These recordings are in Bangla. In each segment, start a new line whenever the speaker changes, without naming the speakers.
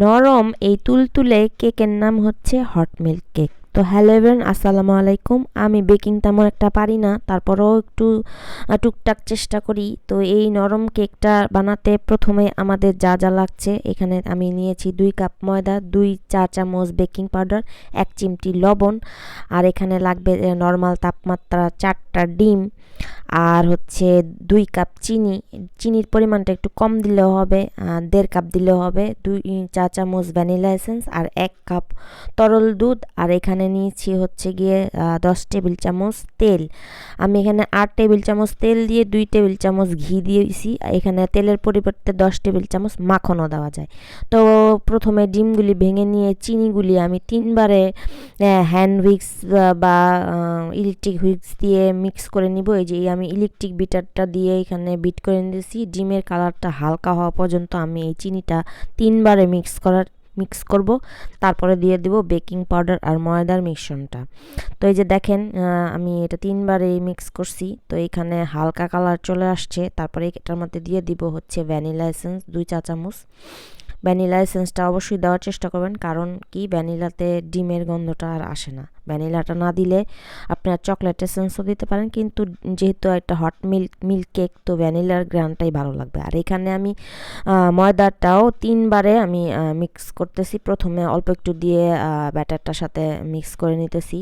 নরম এই তুলতুলে কেকের নাম হচ্ছে হট মিল্ক কেক। তো হ্যালো এভেন আসসালামু আলাইকুম। আমি বেকিং তেমন একটা পারি না, তারপরেও একটু টুকটাক চেষ্টা করি। তো এই নরম কেকটা বানাতে প্রথমে আমাদের যা যা লাগছে, এখানে আমি নিয়েছি দুই কাপ ময়দা, দুই চা চামচ বেকিং পাউডার, এক চিমটি লবণ, আর এখানে লাগবে নর্মাল তাপমাত্রা চারটা ডিম। আর হচ্ছে দুই কাপ চিনি, চিনির পরিমাণটা একটু কম দিলেও হবে দেড় কাপ দিলেও হবে, দুই, চা চামচ ভ্যানিলা এসেন্স আর এক কাপ তরল দুধ। আর এখানে নিয়েছি হচ্ছে গিয়ে দশ টেবিল চামচ তেল। আমি এখানে আট টেবিল চামচ তেল দিয়ে দুই টেবিল চামচ ঘি দিয়েছি। এখানে তেলের পরিবর্তে দশ টেবিল চামচ মাখনও দেওয়া যায়। তো প্রথমে ডিমগুলি ভেঙে নিয়ে চিনিগুলি আমি তিনবারে হ্যান্ড হুইক্স বা ইলেকট্রিক হুইক্স দিয়ে মিক্স করে নিব। এই যে আমি ইলেকট্রিক বিটারটা দিয়ে এখানে বিট করে নিয়েছি। ডিমের কালারটা হালকা হওয়া পর্যন্ত আমি এই চিনিটা তিনবারে মিক্স করার মিক্স করব। তারপরে দিয়ে দিব বেকিং পাউডার আর ময়দার মিশ্রণটা তো এই যে দেখেন আমি এটা তিনবারে মিক্স করছি। তো এখানে হালকা কালার চলে আসছে। তারপরে এটার মধ্যে দিয়ে দিব হচ্ছে ভ্যানিলা এসেন্স দুই চা চামচ। ভ্যানিলা এসেন্সটা অবশ্যই দেওয়ার চেষ্টা করবেন, কারণ কি? ভ্যানিলাতে ডিমের গন্ধটা আর আসে না। ভ্যানিলাটা না দিলে আপনার চকলেট এসেন্সও দিতে পারেন, কিন্তু যেহেতু একটা হট মিল্ক মিল্ক কেক তো ভ্যানিলার গ্রানটাই ভালো লাগবে। আর এখানে আমি ময়দাটাও তিনবারে আমি মিক্স করতেছি। প্রথমে অল্প একটু দিয়ে ব্যাটারটার সাথে মিক্স করে নিতেছি।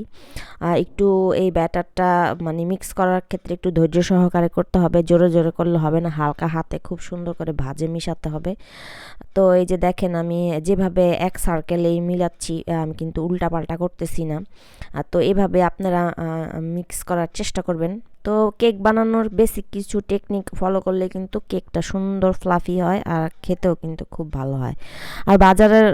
একটু এই ব্যাটারটা মানে মিক্স করার ক্ষেত্রে একটু ধৈর্য সহকারে করতে হবে। জোরে জোরে করলে হবে না, হালকা হাতে খুব সুন্দর করে ভাজে মিশাতে হবে। তো এই যে দেখেন, আমি যেভাবে এক সার্কেলেই মিলাচ্ছি আমি কিন্তু উল্টা পাল্টা করতেছি না। তো এভাবে আপনারা মিক্স করার চেষ্টা করবেন। তো কেক বানানোর বেসিক কিছু টেকনিক ফলো করলে কিন্তু কেকটা সুন্দর ফ্লাফি হয় আর খেতেও কিন্তু খুব ভালো হয়। আর বাজারের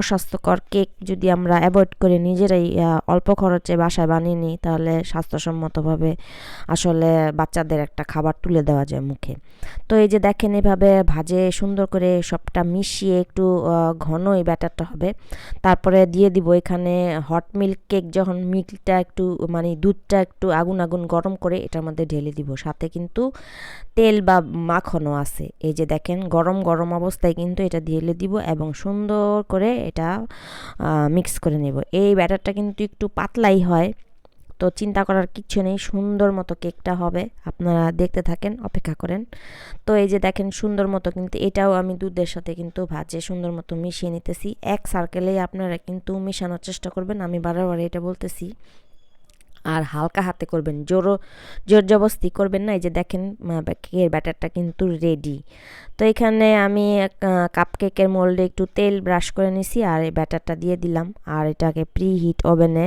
অস্বাস্থ্যকর কেক যদি আমরা অ্যাভয়েড করে নিজেরাই অল্প খরচে বাসায় বানিয়ে নিই, তাহলে স্বাস্থ্যসম্মতভাবে আসলে বাচ্চাদের একটা খাবার তুলে দেওয়া যায় মুখে। তো এই যে দেখেন এভাবে ভাজে সুন্দর করে সবটা মিশিয়ে একটু ঘন এই ব্যাটারটা হবে। তারপরে দিয়ে দিব এখানে হট মিল্ক কেক যখন মিল্কটা একটু মানে দুধটা একটু আগুন আগুন গরম করে এটার মধ্যে ঢেলে দিব। সাথে কিন্তু তেল বা মাখনও আছে। এই যে দেখেন, গরম গরম অবস্থায় কিন্তু এটা ঢেলে দিব এবং সুন্দর করে এটা মিক্স করে নেব। এই ব্যাটারটা কিন্তু একটু পাতলাই হয়, তো চিন্তা করার কিচ্ছু নেই। সুন্দর মতো কেকটা হবে। আপনারা দেখতে থাকেন, অপেক্ষা করেন। তো এই যে দেখেন, সুন্দর মতো কিন্তু এটাও আমি দুধের সাথে কিন্তু ভাজে সুন্দর মতো মিশিয়ে নিতেছি। এক সার্কেলেই আপনারা কিন্তু মেশানোর চেষ্টা করবেন। আমি বারবার এটা বলতেছি। আর হালকা হাতে করবেন, জোরো, জোর জবস্তি করবেন না, এই যে দেখেন কেকের ব্যাটারটা কিন্তু রেডি তো এখানে আমি কাপ কেকের মোল্ডে একটু তেল ব্রাশ করে নিছি আর এই ব্যাটারটা দিয়ে দিলাম। আর এটাকে প্রি হিট ওভেনে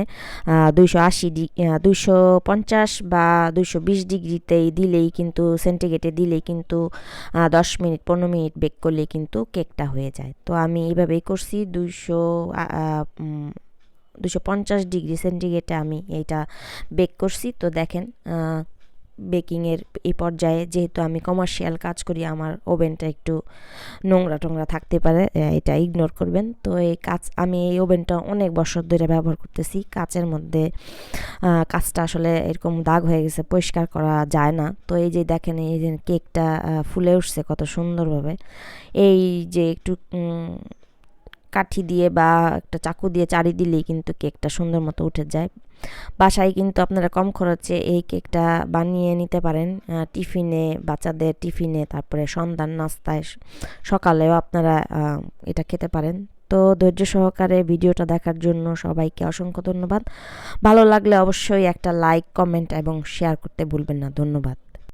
দুইশো আশি দুইশো পঞ্চাশ বা দুইশো বিশ ডিগ্রিতেই দিলেই কিন্তু সেন্টিগ্রেটে দিলেই কিন্তু দশ মিনিট, পনেরো মিনিট বেক করলে কিন্তু কেকটা হয়ে যায়। তো আমি এইভাবেই করছি, দুইশো দুশো পঞ্চাশ ডিগ্রি সেন্টিগ্রেডে আমি এইটা বেক করছি। তো দেখেন বেকিংয়ের এই পর্যায়ে যেহেতু আমি কমার্শিয়াল কাজ করি, আমার ওভেনটা একটু নোংরা টোংরা থাকতে পারে এটা ইগনোর করবেন। তো এই কাজ, আমি এই ওভেনটা অনেক বছর ধরে ব্যবহার করতেছি। কাচের মধ্যে কাজটা আসলে এরকম দাগ হয়ে গেছে, পরিষ্কার করা যায় না। তো এই যে দেখেন, এই যে কেকটা ফুলে উঠছে কত সুন্দরভাবে। এই যে একটু কাঠি দিয়ে বা একটা চাকু দিয়ে চারি দিলেই কিন্তু কেকটা সুন্দর মতো উঠে যায়। বাসায় কিন্তু আপনারা কম খরচে এই কেকটা বানিয়ে নিতে পারেন। টিফিনে, বাচ্চাদের টিফিনে, তারপরে সন্ধ্যার নাস্তায়, সকালেও আপনারা এটা খেতে পারেন। তো ধৈর্য সহকারে ভিডিওটা দেখার জন্য সবাইকে অসংখ্য ধন্যবাদ। ভালো লাগলে অবশ্যই একটা লাইক, কমেন্ট এবং শেয়ার করতে ভুলবেন না। ধন্যবাদ।